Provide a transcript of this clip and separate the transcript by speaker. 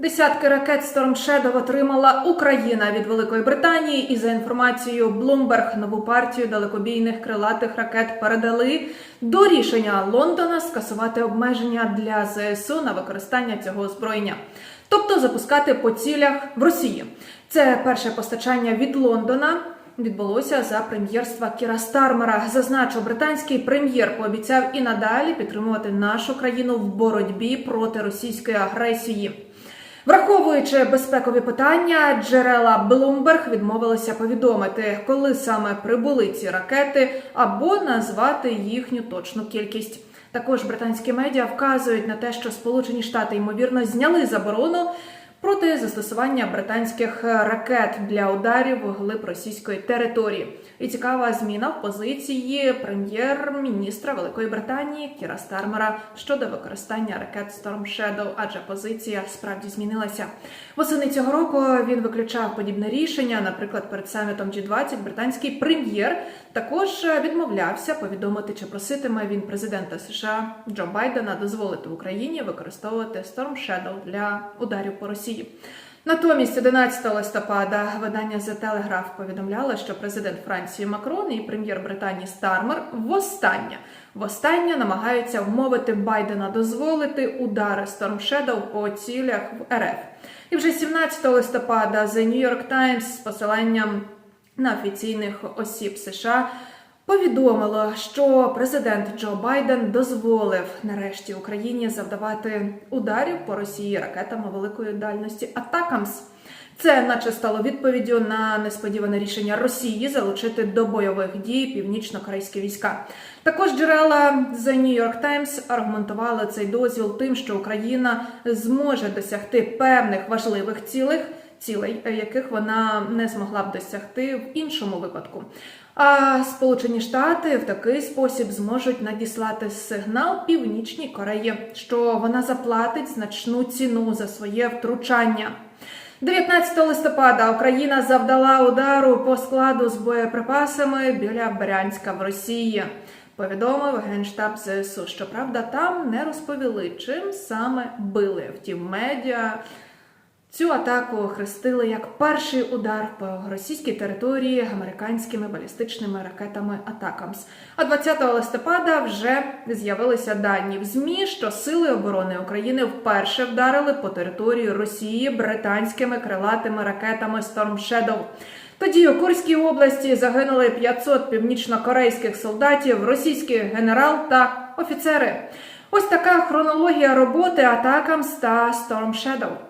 Speaker 1: Десятки ракет Storm Shadow отримала Україна від Великої Британії, і за інформацією Bloomberg, нову партію далекобійних крилатих ракет передали до рішення Лондона скасувати обмеження для ЗСУ на використання цього озброєння, тобто запускати по цілях в Росії. Це перше постачання від Лондона. Відбулося за прем'єрства Кіра Стармера. Зазначу, британський прем'єр пообіцяв і надалі підтримувати нашу країну в боротьбі проти російської агресії. Враховуючи безпекові питання, джерела Bloomberg відмовилися повідомити, коли саме прибули ці ракети, або назвати їхню точну кількість. Також британські медіа вказують на те, що Сполучені Штати ймовірно зняли заборону проти застосування британських ракет для ударів глиб російської території. І цікава зміна в позиції прем'єр-міністра Великої Британії Кіра Стармера щодо використання ракет Storm Shadow, адже позиція справді змінилася. Восени цього року він виключав подібне рішення. Наприклад, перед самітом G20 британський прем'єр також відмовлявся повідомити, чи проситиме він президента США Джо Байдена дозволити Україні використовувати Storm Shadow для ударів по Росії. Натомість 11 листопада видання The Telegraph повідомляло, що президент Франції Макрон і прем'єр Британії Стармер востаннє востаннє намагаються вмовити Байдена дозволити удари Storm Shadow по цілях в РФ. І вже 17 листопада The New York Times з посиланням на офіційних осіб США повідомило, що президент Джо Байден дозволив нарешті Україні завдавати ударів по Росії ракетами великої дальності Атакамс. Це, наче, стало відповіддю на несподіване рішення Росії залучити до бойових дій північно-корейські війська. Також джерела The New York Times аргументували цей дозвіл тим, що Україна зможе досягти певних важливих цілей, цілей, яких вона не змогла б досягти в іншому випадку. А Сполучені Штати в такий спосіб зможуть надіслати сигнал Північній Кореї, що вона заплатить значну ціну за своє втручання. 19 листопада Україна завдала удару по складу з боєприпасами біля Брянська в Росії. Повідомив генштаб ЗСУ. Щоправда, там не розповіли, чим саме били. Втім, медіа цю атаку охрестили як перший удар по російській території американськими балістичними ракетами Атакамс. А 20 листопада вже з'явилися дані в змі, що сили оборони України вперше вдарили по території Росії британськими крилатими ракетами Storm Shadow. Тоді у Курській області загинули 500 північно-корейських солдатів, російський генерал та офіцери. Ось така хронологія роботи Атакамс та Storm Shadow.